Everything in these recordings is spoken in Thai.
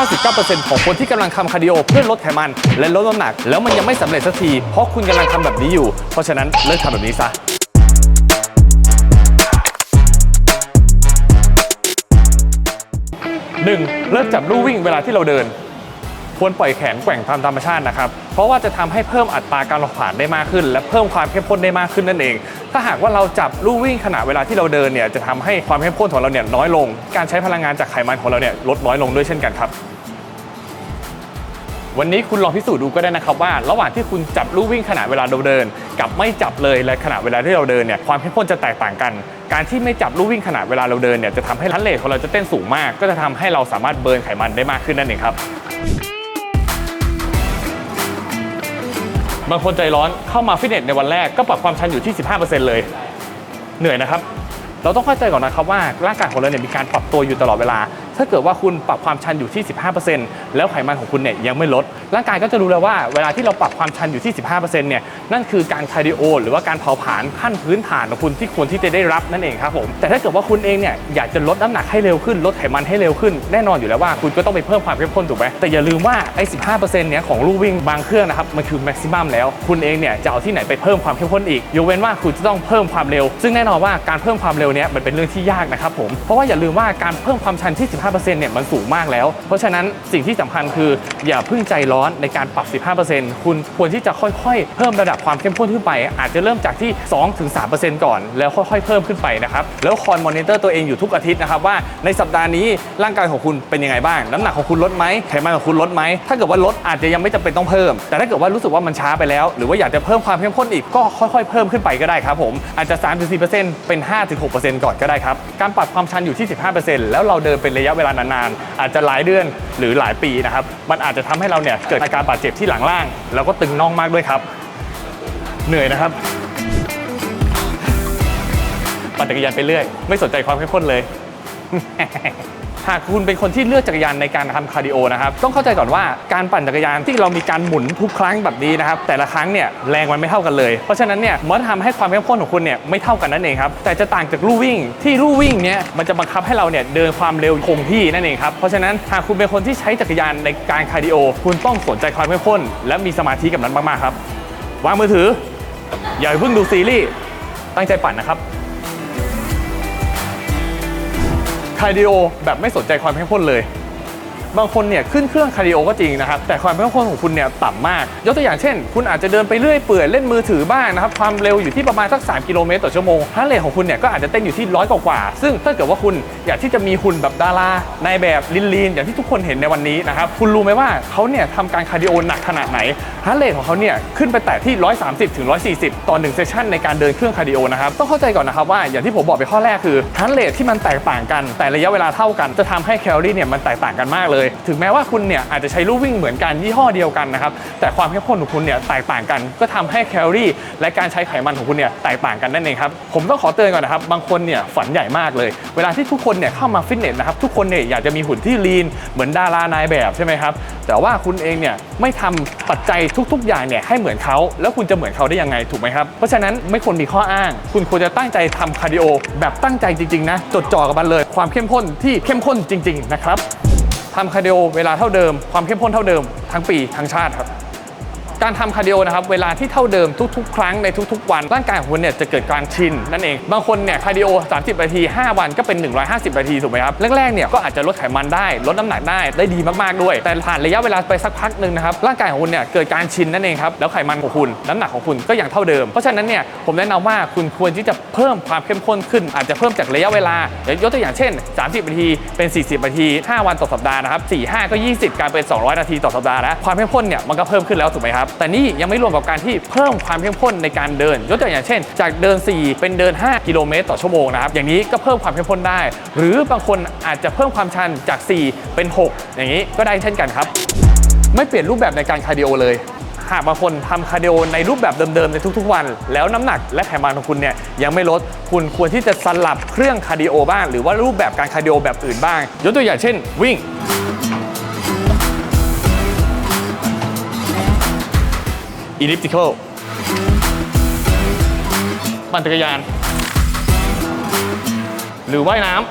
99%ของคนที่กำลังทำคาร์ดิโอเพื่อลดไขมันและลดน้ำหนัก แล้วมันยังไม่สำเร็จสักทีเพราะคุณกำลังทำแบบนี้อยู่ เพราะฉะนั้นเลิกทำแบบนี้ซะหนึ่งเลิกจับลู่วิ่งเวลาที่เราเดิน ควรปล่อยแขนแกว่งตามธรรมชาตินะครับ เพราะว่าจะทำให้เพิ่มอัตราการเผาผลาญได้มากขึ้น และเพิ่มความเข้มข้นได้มากขึ้นนั่นเอง ถ้าหากว่าเราจับลู่วิ่งขณะเวลาที่เราเดินเนี่ยจะทำให้ความเข้มข้นของเราเนี่ยน้อยลง การใช้พลังงานจากไขมันของเราเนี่ยลดน้อยลงด้วยเช่นกันครับ วันนี้คุณลองพิสูจน์ดูก็ได้นะครับว่า ระหว่างที่คุณจับลู่วิ่งขณะเวลาเราเดิน กับไม่จับเลยและขณะเวลาที่เราเดินเนี่ยความเข้มข้นจะแตกต่างกัน การที่ไม่จับลู่วิ่งขณะเวลาเราเดินเนี่ยจะทำให้รันเลทของเราจะเต้นสูงมาก ก็จะทำให้เราสามารถเบิร์นไขมันได้มากขึ้นนั่นเองครับบางคนใจร้อนเข้ามาฟิตเนสในวันแรกก็ปรับความชันอยู่ที่ 15%เลย เหนื่อยนะครับ เราต้องเข้าใจก่อนนะครับว่าร่างกายของเราเนี่ยมีการปรับตัวอยู่ตลอดเวลา ถ้าเกิดว่าคุณปรับความชันอยู่ที่ 15%แล้วไขมันของคุณเนี่ยยังไม่ลด ร่างกายก็จะรู้แล้วว่าเวลาที่เราปรับความชันอยู่ที่ 15%เนี่ยนั่นคือการคาร์ดิโอหรือว่าการเผาผลาญขั้นพื้นฐานของคุณที่ควรที่จะได้รับนั่นเองครับผมแต่ถ้าเกิดว่าคุณเองเนี่ยอยากจะลดน้ำหนักให้เร็วขึ้นลดไขมันให้เร็วขึ้น แน่นอนอยู่แล้วว่าคุณก็ต้องไปเพิ่มความเข้มข้นถูกไหมแต่อย่าลืมว่าไอ้15%เนี่ยของลู่วิ่งบางเครื่องนะครับมันคือแม็กซิมัมแล้ว คุณเองเนี่ยจะเอาที่ไหนไปเพิ่มความเข้มข้นอีกยกเว้นว่าคุณจะต้องเพิ่มความเร็ว ซึ่งแน่นอนว่าการเพิ่มความเร็วเนี่ยมันเป็นเรื่องที่ยากนะครับผมเพราะว่าอย่าลืมว่าการเพิ่มความชันที่15%เนี่ยมันสูงมากแล้ว เพราะฉะนั้นสิ่งที่สำคัญคืออย่าพิ่งใจร้อนในการปรับ 15%คุณควรที่จะค่อยๆ เพิ่มระดับความเข้มข้นขึ้นไป อาจจะเริ่มจากที่ 2-3%ก่อน แล้วค่อยๆ เพิ่มขึ้นไปนะครับ แล้วคอยมอนิเตอร์ตัวเองอยู่ทุกอาทิตย์นะครับว่าในสัปดาห์นี้ร่างกายของคุณเป็นยังไงบ้าง น้ำหนักของคุณลดไหมไขมันของคุณลดไหม ถ้าเกิดว่าลดอาจจะยังไม่จำเป็นต้องเพิ่ม แต่ถ้าเกิดว่ารู้สึกว่ามันช้าไปแล้ว หรือว่าอยากจะเพิ่มความเข้มข้นอีกก็ค่อยๆ เพิ่มขึ้นไปก็ได้ครับผม อาจจะ 3-4%เป็น 5-6%ก่อนก็ได้ครับ การปรับความชันอยู่ที่ 15%แล้วเราเดินเป็นระยะเวลานานๆอาจจะหลายเดือนหรือหลายปีนะครับ มันอาจจะทำให้เราเนี่ยเกิดอาการบาดเจ็บที่หลังล่าง แล้วก็ตึงน่องมากด้วยครับ เหนื่อยนะครับปั่นจักรยานไปเรื่อย ไม่สนใจความเข้มข้นเลย หากคุณเป็นคนที่เลือกจักรยานในการทำคาร์ดิโอนะครับต้องเข้าใจก่อนว่าการปั่นจักรยานที่เรามีการหมุนทุกครั้งแบบนี้นะครับแต่ละครั้งเนี่ยแรงมันไม่เท่ากันเลย เพราะฉะนั้นเนี่ยมันทำให้ความเข้มข้นของคุณเนี่ยไม่เท่ากันนั่นเองครับแต่จะต่างจากลู่วิ่งที่ลู่วิ่งเนี่ยมันจะบังคับให้เราเนี่ยเดินความเร็วคงที่นั่นเองครับเพราะฉะนั้นหากคุณเป็นคนที่ใช้จักรยานในการคาร์ดิโอคุณต้องสนใจความเข้มข้น และมีสมาธิกับนั้นมากๆครับวางมือถืออย่าเพิ่งดูซีรีส์ตั้งใจปั่นนะครับ คาร์ดิโอแบบไม่สนใจความเข้มข้นเลย บางคนเนี่ยขึ้นเครื่องคาร์ดิโอก็จริงนะครับแต่ความเข้มข้นของคุณเนี่ยต่ำมาก ยกตัวอย่างเช่น คุณอาจจะเดินไปเรื่อยเปื่อยเล่นมือถือบ้างนะครับความเร็วอยู่ที่ประมาณสัก 3 กิโลเมตรต่อชั่วโมงฮาร์ทเรทของคุณเนี่ยก็อาจจะเต้นอยู่ที่ร้อยกว่าซึ่งถ้าเกิดว่าคุณอยากที่จะมีหุ่นแบบดาราในแบบลีนๆอย่างที่ทุกคนเห็นในวันนี้นะครับคุณรู้ไหมว่าเขาเนี่ยทำการคาร์ดิโอหนักขนาดไหนฮาร์ทเรทของเขาเนี่ยขึ้นไปแต่ที่ 130ถึง140 ต่อ1เซสชันในการเดินเครื่องคาร์ดิโอนะครับต้องเข้าใจก่อนนะครับว่าอย่างที่ผมบอกไปข้อแรกคือฮาร์ทเรทที่มันแตกต่างกัน แต่ระยะเวลาเท่ากันจะทำให้แคลอรี่เนี่ยมันแตกต่างกันมากเลยถึงแม้ว่าคุณเนี่ยอาจจะใช้ลู่วิ่งเหมือนกันยี่ห้อเดียวกันนะครับ แต่ความเข้มข้นของคุณเนี่ยแตกต่างกัน ก็ทำให้แคลอรี่ และการใช้ไขมันของคุณเนี่ยแตกต่างกันนั่นเองครับ ผมต้องขอเตือนก่อนนะครับ บางคนเนี่ยฝันใหญ่มากเลย เวลาที่ทุกคนเนี่ยเข้ามาฟิตเนสนะครับ ทุกคนเนี่ยอยากจะมีหุ่นที่ลีนเหมือนดารานายแบบใช่ไหมครับ แต่ว่าคุณเองเนี่ยไม่ทำปัจจัยทุก ๆ อย่างเนี่ยให้เหมือนเขา แล้วคุณจะเหมือนเขาได้ยังไงถูกไหมครับ เพราะฉะนั้นไม่ควรมีข้ออ้าง คุณควรจะตั้งใจทำคาร์ดิโอแบบตั้งใจจริงๆนะ จดจ่อกับมันเลย ความเข้มข้นที่เข้มข้นจริง ๆ นะครับ ทำคาร์ดิโอเวลาเท่าเดิม ความเข้มข้นเท่าเดิมทั้งปีทั้งชาติครับ การทำคาร์ดิโอนะครับเวลาที่เท่าเดิมทุกๆ ครั้งในทุกๆ วันร่างกายของคุณเนี่ยจะเกิดการชินนั่นเองบางคนเนี่ยคาร์ดิโอ 30 นาที 5 วันก็เป็น 150 นาทีถูกไหมครับแรกๆเนี่ยก็อาจจะลดไขมันได้ ลดน้ำหนักได้ได้ดีมากๆด้วย แต่ผ่านระยะเวลาไปสักพักหนึ่งนะครับร่างกายของคุณเนี่ยเกิดการชินนั่นเองครับแล้วไขมันของคุณน้ำหนักของคุณก็ยังเท่าเดิม เพราะฉะนั้นเนี่ยผมแนะนำว่าคุณควรที่จะเพิ่มความเข้มข้นขึ้น อาจจะเพิ่มจากระยะเวลา ยกตัวอย่างเช่น 30 นาทีเป็น 40 นาที 5 วันต่อสัปดาห์นะครับ4 5ก็ 20 กายเป็น 200 นาทีต่อสัปดาห์แล้วความเข้มข้นเนี่ยมันก็เพิ่มขึ้นแล้วถูกไหมครับแต่นี่ยังไม่รวมกับการที่เพิ่มความเข้มข้นในการเดิน ยกตัวอย่างเช่น จากเดิน 4 เป็นเดิน 5 กิโลเมตรต่อชั่วโมงนะครับอย่างนี้ก็เพิ่มความเข้มข้นได้ หรือบางคนอาจจะเพิ่มความชันจาก 4 เป็น 6 อย่างนี้ก็ได้เช่นกันครับ ไม่เปลี่ยนรูปแบบในการคาร์ดิโอเลยหากบางคนทำคาร์ดิโอในรูปแบบเดิมๆในทุกๆวัน แล้วน้ำหนักและไขมันของคุณเนี่ยยังไม่ลด คุณควรที่จะสลับเครื่องคาร์ดิโอบ้าง หรือว่ารูปแบบการคาร์ดิโอแบบอื่นบ้าง ยกตัวอย่างเช่นวิ่ง elliptical ปั่นจักรยาน หรือว่ายน้ำ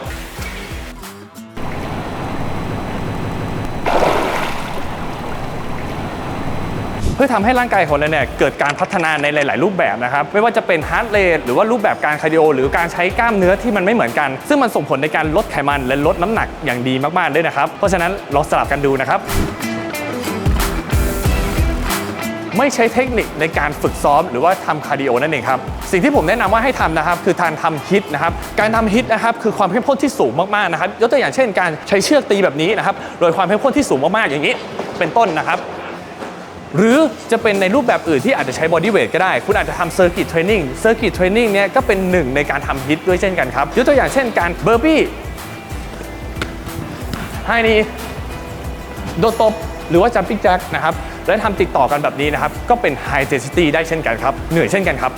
เพื่อทำให้ร่างกายของเราเนี่ยเกิดการพัฒนาในหลาย ๆ รูปแบบนะครับ ไม่ว่าจะเป็นฮาร์ดเรทหรือว่ารูปแบบการคาร์ดิโอ หรือการใช้กล้ามเนื้อที่มันไม่เหมือนกัน ซึ่งมันส่งผลในการลดไขมันและลดน้ำหนักอย่างดีมาก ๆ ด้วยนะครับ เพราะฉะนั้นลองสลับกันดูนะครับ ไม่ใช้เทคนิคในการฝึกซ้อมหรือว่าทำคาร์ดิโอนั่นเองครับสิ่งที่ผมแนะนำว่าให้ทำนะครับคือการทำฮิตนะครับการทำฮิตนะครับคือความเข้มข้นที่สูงมากๆนะครับยกตัวอย่างเช่น การใช้เชือกตีแบบนี้นะครับโดยความเข้มข้นที่สูงมากๆอย่างนี้ เป็นต้นนะครับหรือจะเป็นในรูปแบบอื่นที่อาจจะใช้บอดี้เวทก็ได้ คุณอาจจะทำเซอร์กิตเทรนนิ่งเซอร์กิตเทรนนิ่งเนี่ยก็เป็นหนึ่งในการทำฮิตด้วยเช่นกันครับยกตัวอย่างเช่นการเบอร์บี้ให้นี่โดดตบหรือว่าจัมปิ้งแจ็คนะครับ และทำติดต่อกันแบบนี้นะครับก็เป็นไฮเ n นซิตี้ได้เช่นกันครับเหนื่อยเช่นกันครับ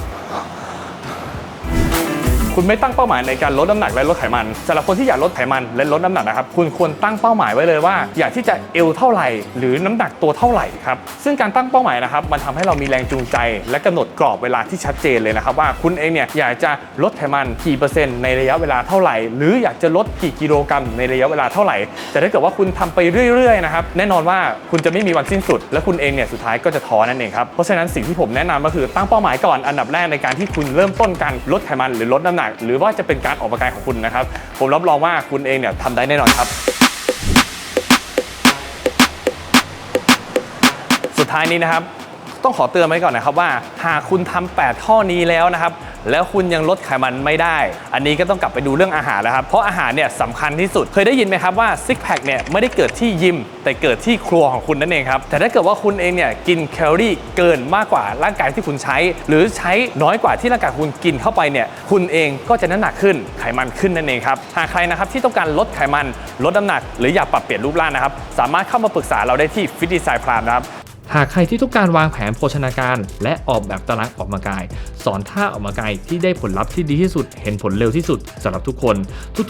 คุณไม่ตั้งเป้าหมายในการลดน้ำหนักและลดไขมันสำหรับคนที่อยากลดไขมันและลดน้ำหนักนะครับคุณควรตั้งเป้าหมายไว้เลยว่า อยากที่จะเอวเท่าไหร่ หรือน้ำหนักตัวเท่าไหร่ครับซึ่งการตั้งเป้าหมายนะครับมันทำให้เรามีแรงจูงใจ และกำหนดกรอบเวลาที่ชัดเจนเลยนะครับว่าคุณเองเนี่ยอยากจะลดไขมันกี่เปอร์เซ็นต์ในระยะเวลาเท่าไหร่ หรืออยากจะลดกี่กิโลกรัมในระยะเวลาเท่าไหร่ แต่ถ้าเกิดว่าคุณทำไปเรื่อยๆนะครับแน่นอนว่าคุณจะไม่มีวันสิ้นสุด และคุณเองเนี่ยสุดท้ายก็จะท้อนั่นเองครับเพราะฉะนั้นสิ่งที่ผมแนะนำก็คือตั้งเป้าหมายก่อนอันดับแรกในการที่คุณเริ่มต้นการลดไขมันหรือลดน้ำหนักหรือว่าจะเป็นการออกกำลังกายของคุณนะครับ ผมรับรองว่าคุณเองเนี่ยทำได้แน่นอนครับสุดท้ายนี้นะครับ ต้องขอเตือนไว้ก่อนนะครับว่า หากคุณทำ8ข้อนี้แล้วนะครับ แล้วคุณยังลดไขมันไม่ได้ อันนี้ก็ต้องกลับไปดูเรื่องอาหารแล้วครับ เพราะอาหารเนี่ยสำคัญที่สุด เคยได้ยินไหมครับว่าซิกแพคเนี่ยไม่ได้เกิดที่ยิม แต่เกิดที่ครัวของคุณนั่นเองครับ แต่ถ้าเกิดว่าคุณเองเนี่ยกินแคลอรี่เกินมากกว่าร่างกายที่คุณใช้ หรือใช้น้อยกว่าที่ร่างกายคุณกินเข้าไปเนี่ย คุณเองก็จะน้ำหนักขึ้น ไขมันขึ้นนั่นเองครับ หากใครนะครับที่ต้องการลดไขมัน ลดน้ำหนัก หรืออยากปรับเปลี่ยนรูปร่างนะครับ สามารถเข้ามาปรึกษาเราได้ที่ฟิตดีไซน์พรามนะครับ หากใครที่ต้องการวางแผนโภชนาการ และออกแบบตารางออกกำลังกาย สอนท่าออกกำลังกายที่ได้ผลลัพธ์ที่ดีที่สุด เห็นผลเร็วที่สุดสำหรับทุกคน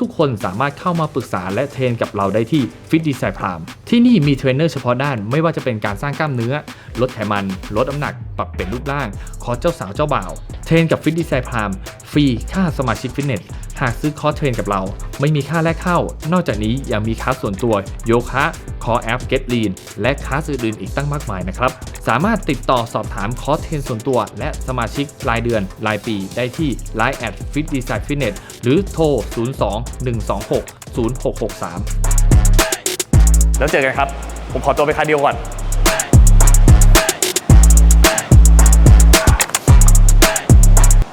ทุกๆ คนสามารถเข้ามาปรึกษาและเทรนกับเราได้ที่ Fit Design Prime ที่นี่มีเทรนเนอร์เฉพาะด้านไม่ว่าจะเป็นการสร้างกล้ามเนื้อ ลดไขมัน ลดน้ำหนัก ปรับเปลี่ยนรูปร่าง คอร์สเจ้าสาวเจ้าบ่าว เทรนกับ Fit Design Prime ฟรีค่าสมาชิกฟิตเนส หากซื้อคอร์สเทรนกับเรา ไม่มีค่าแรกเข้า นอกจากนี้ยังมีคลาสส่วนตัวโยคะคอแอป Get Lean และคลาสอื่นๆอีกตั้งมากมายนะครับ สามารถติดต่อสอบถามคอร์สเทรนส่วนตัว และสมาชิกรายเดือน รายปีได้ที่ Line at Fit Design Fitness หรือโทร 02 126 0663 แล้วเจอกันครับ ผมขอตัวไปคาร์ดิโอก่อน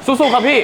สู้ๆครับพี่